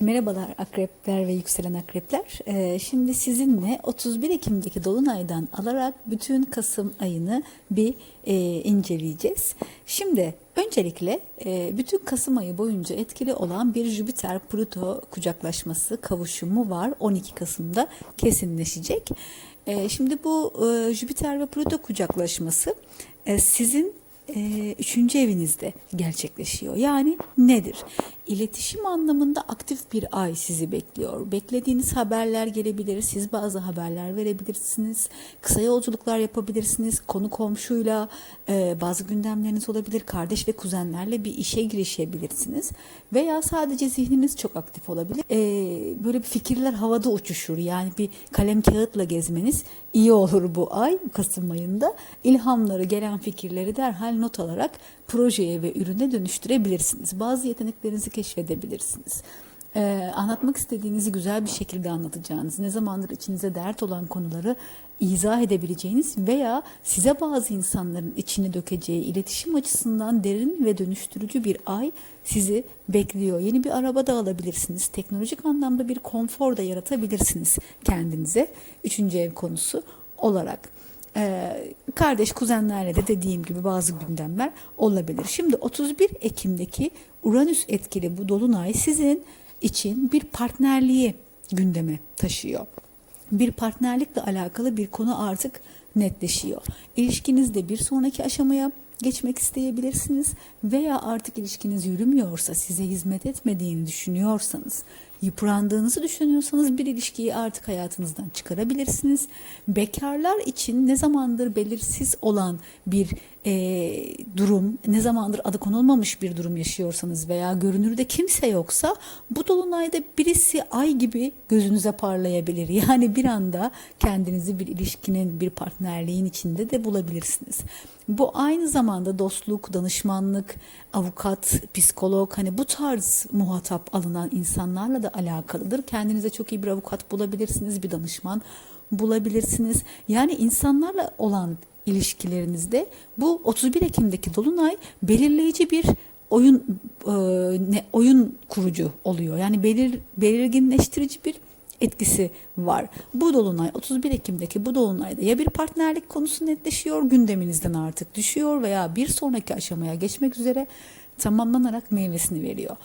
Merhabalar akrepler ve yükselen akrepler. Ee, şimdi sizinle 31 Ekim'deki Dolunay'dan alarak bütün Kasım ayını bir e, inceleyeceğiz. Şimdi öncelikle e, bütün Kasım ayı boyunca etkili olan bir Jüpiter-Plüto kucaklaşması, kavuşumu var. 12 Kasım'da kesinleşecek. E, şimdi bu e, Jüpiter ve Plüto kucaklaşması e, sizin e, üçüncü evinizde gerçekleşiyor. Yani nedir? İletişim anlamında aktif bir ay sizi bekliyor. Beklediğiniz haberler gelebilir. Siz bazı haberler verebilirsiniz. Kısa yolculuklar yapabilirsiniz. Konu komşuyla e, bazı gündemleriniz olabilir. Kardeş ve kuzenlerle bir işe girişebilirsiniz. Veya sadece zihniniz çok aktif olabilir. E, böyle bir fikirler havada uçuşur. Yani bir kalem kağıtla gezmeniz iyi olur bu ay Kasım ayında. İlhamları gelen fikirleri derhal not alarak projeye ve ürüne dönüştürebilirsiniz. Bazı yeteneklerinizi keşfedebilirsiniz. Ee, anlatmak istediğinizi güzel bir şekilde anlatacağınız, ne zamandır içinize dert olan konuları izah edebileceğiniz veya size bazı insanların içine dökeceği iletişim açısından derin ve dönüştürücü bir ay sizi bekliyor. Yeni bir araba da alabilirsiniz. Teknolojik anlamda bir konfor da yaratabilirsiniz kendinize. Üçüncü ev konusu olarak. Ee, kardeş kuzenlerle de dediğim gibi bazı gündemler olabilir. Şimdi 31 Ekim'deki Uranüs etkili bu dolunay sizin için bir partnerliği gündeme taşıyor. Bir partnerlikle alakalı bir konu artık netleşiyor. İlişkinizde bir sonraki aşamaya geçmek isteyebilirsiniz veya artık ilişkiniz yürümüyorsa, size hizmet etmediğini düşünüyorsanız, yıprandığınızı düşünüyorsanız bir ilişkiyi artık hayatınızdan çıkarabilirsiniz. Bekarlar için ne zamandır belirsiz olan bir e, durum, ne zamandır adı konulmamış bir durum yaşıyorsanız veya görünürde kimse yoksa bu dolunayda birisi ay gibi gözünüze parlayabilir. Yani bir anda kendinizi bir ilişkinin, bir partnerliğin içinde de bulabilirsiniz. Bu aynı zamanda dostluk, danışmanlık, avukat, psikolog hani bu tarz muhatap alınan insanlarla da alakalıdır. Kendinize çok iyi bir avukat bulabilirsiniz, bir danışman bulabilirsiniz. Yani insanlarla olan ilişkilerinizde bu 31 Ekim'deki dolunay belirleyici bir oyun e, ne oyun kurucu oluyor. Yani belir belirginleştirici bir etkisi var. Bu dolunay 31 Ekim'deki bu dolunayda ya bir partnerlik konusu netleşiyor, gündeminizden artık düşüyor veya bir sonraki aşamaya geçmek üzere tamamlanarak meyvesini veriyor.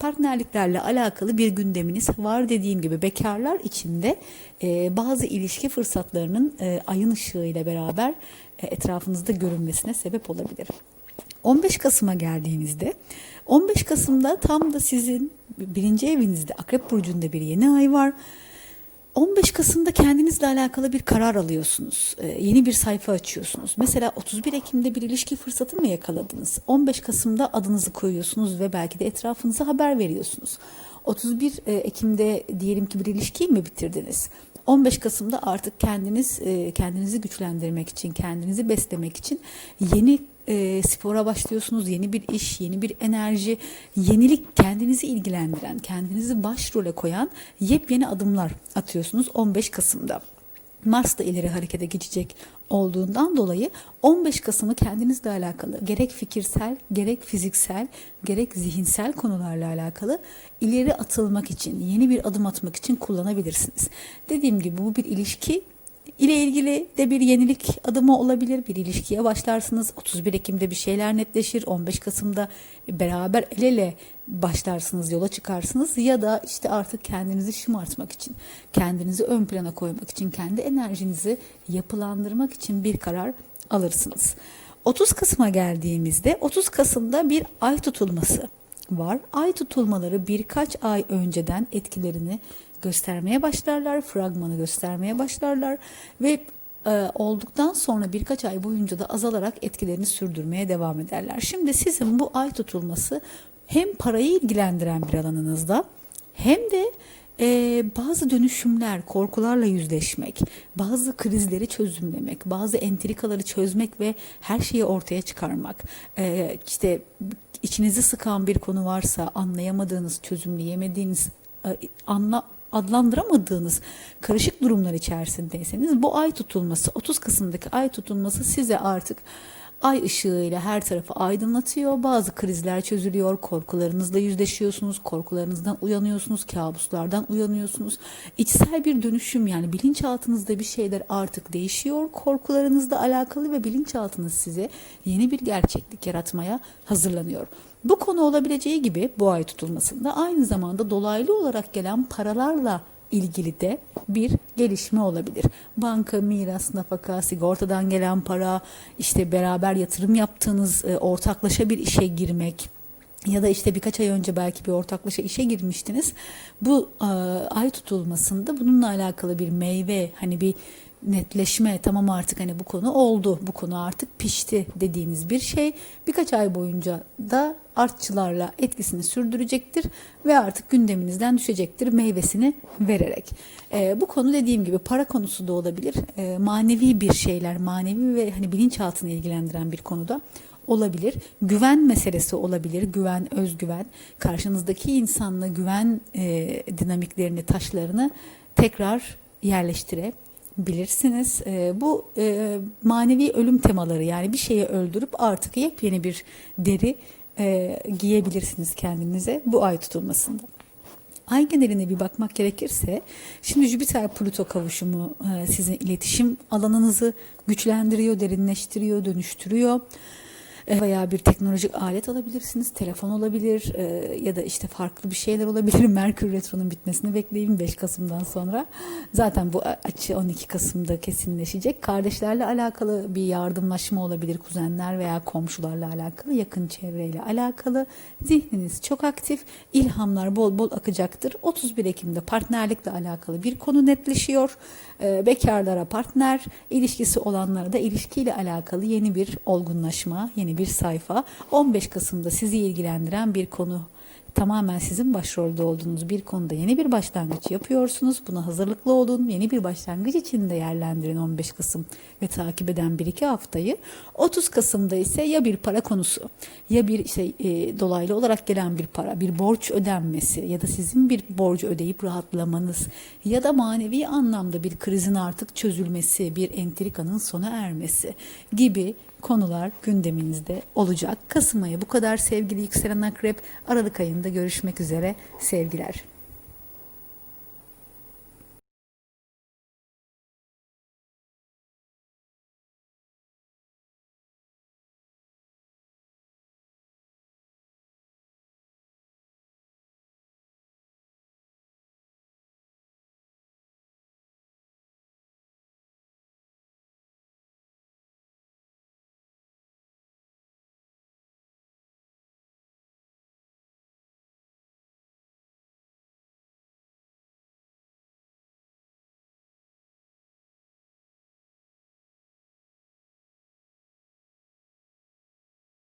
Partnerliklerle alakalı bir gündeminiz var dediğim gibi bekarlar içinde e, bazı ilişki fırsatlarının e, ayın ışığıyla beraber e, etrafınızda görünmesine sebep olabilir. 15 Kasım'a geldiğimizde 15 Kasım'da tam da sizin birinci evinizde Akrep Burcu'nda bir yeni ay var. 15 Kasım'da kendinizle alakalı bir karar alıyorsunuz. Ee, yeni bir sayfa açıyorsunuz. Mesela 31 Ekim'de bir ilişki fırsatı mı yakaladınız? 15 Kasım'da adınızı koyuyorsunuz ve belki de etrafınıza haber veriyorsunuz. 31 e, Ekim'de diyelim ki bir ilişkiyi mi bitirdiniz? 15 Kasım'da artık kendiniz e, kendinizi güçlendirmek için, kendinizi beslemek için yeni e, spora başlıyorsunuz. Yeni bir iş, yeni bir enerji, yenilik kendinizi ilgilendiren, kendinizi başrole koyan yepyeni adımlar atıyorsunuz 15 Kasım'da. Mars da ileri harekete geçecek olduğundan dolayı 15 Kasım'ı kendinizle alakalı gerek fikirsel, gerek fiziksel, gerek zihinsel konularla alakalı ileri atılmak için, yeni bir adım atmak için kullanabilirsiniz. Dediğim gibi bu bir ilişki ile ilgili de bir yenilik adımı olabilir. Bir ilişkiye başlarsınız. 31 Ekim'de bir şeyler netleşir. 15 Kasım'da beraber el ele başlarsınız, yola çıkarsınız ya da işte artık kendinizi şımartmak için, kendinizi ön plana koymak için, kendi enerjinizi yapılandırmak için bir karar alırsınız. 30 Kasım'a geldiğimizde 30 Kasım'da bir ay tutulması var. Ay tutulmaları birkaç ay önceden etkilerini göstermeye başlarlar, fragmanı göstermeye başlarlar ve e, olduktan sonra birkaç ay boyunca da azalarak etkilerini sürdürmeye devam ederler. Şimdi sizin bu ay tutulması hem parayı ilgilendiren bir alanınızda hem de ee, bazı dönüşümler, korkularla yüzleşmek, bazı krizleri çözümlemek, bazı entrikaları çözmek ve her şeyi ortaya çıkarmak. Ee, işte içinizi sıkan bir konu varsa, anlayamadığınız, çözümleyemediğiniz, e, anla adlandıramadığınız karışık durumlar içerisindeyseniz bu ay tutulması 30 Kasım'daki ay tutulması size artık ay ışığıyla her tarafı aydınlatıyor. Bazı krizler çözülüyor. Korkularınızla yüzleşiyorsunuz. Korkularınızdan uyanıyorsunuz. Kabuslardan uyanıyorsunuz. İçsel bir dönüşüm yani bilinçaltınızda bir şeyler artık değişiyor. Korkularınızla alakalı ve bilinçaltınız size yeni bir gerçeklik yaratmaya hazırlanıyor. Bu konu olabileceği gibi bu ay tutulmasında aynı zamanda dolaylı olarak gelen paralarla ilgili de bir gelişme olabilir. Banka, miras, nafaka, sigortadan gelen para, işte beraber yatırım yaptığınız e, ortaklaşa bir işe girmek ya da işte birkaç ay önce belki bir ortaklaşa işe girmiştiniz. Bu e, ay tutulmasında bununla alakalı bir meyve hani bir netleşme tamam artık hani bu konu oldu bu konu artık pişti dediğiniz bir şey birkaç ay boyunca da artçılarla etkisini sürdürecektir ve artık gündeminizden düşecektir meyvesini vererek. Ee, bu konu dediğim gibi para konusu da olabilir Ee, manevi bir şeyler manevi ve hani bilinçaltını ilgilendiren bir konuda olabilir. Güven meselesi olabilir. Güven, özgüven. Karşınızdaki insanla güven e, dinamiklerini, taşlarını tekrar yerleştirebilirsiniz. E, bu e, manevi ölüm temaları yani bir şeyi öldürüp artık yepyeni bir deri e, giyebilirsiniz kendinize bu ay tutulmasında. Ay geneline bir bakmak gerekirse şimdi Jüpiter Plüto kavuşumu e, sizin iletişim alanınızı güçlendiriyor, derinleştiriyor, dönüştürüyor. Veya bir teknolojik alet alabilirsiniz, telefon olabilir e, ya da işte farklı bir şeyler olabilir. Merkür Retro'nun bitmesini bekleyin 5 Kasım'dan sonra. Zaten bu açı 12 Kasım'da kesinleşecek. Kardeşlerle alakalı bir yardımlaşma olabilir, kuzenler veya komşularla alakalı, yakın çevreyle alakalı. Zihniniz çok aktif, ilhamlar bol bol akacaktır. 31 Ekim'de partnerlikle alakalı bir konu netleşiyor. E, Bekarlara partner, ilişkisi olanlara da ilişkiyle alakalı yeni bir olgunlaşma, yeni bir sayfa. 15 Kasım'da sizi ilgilendiren bir konu tamamen sizin başrolde olduğunuz bir konuda yeni bir başlangıç yapıyorsunuz. Buna hazırlıklı olun. Yeni bir başlangıç için değerlendirin 15 Kasım ve takip eden 1-2 haftayı. 30 Kasım'da ise ya bir para konusu ya bir işte e, dolaylı olarak gelen bir para, bir borç ödenmesi ya da sizin bir borcu ödeyip rahatlamanız ya da manevi anlamda bir krizin artık çözülmesi, bir entrikanın sona ermesi gibi konular gündeminizde olacak. Kasım ayı bu kadar sevgili yükselen akrep. Aralık ayında görüşmek üzere sevgiler.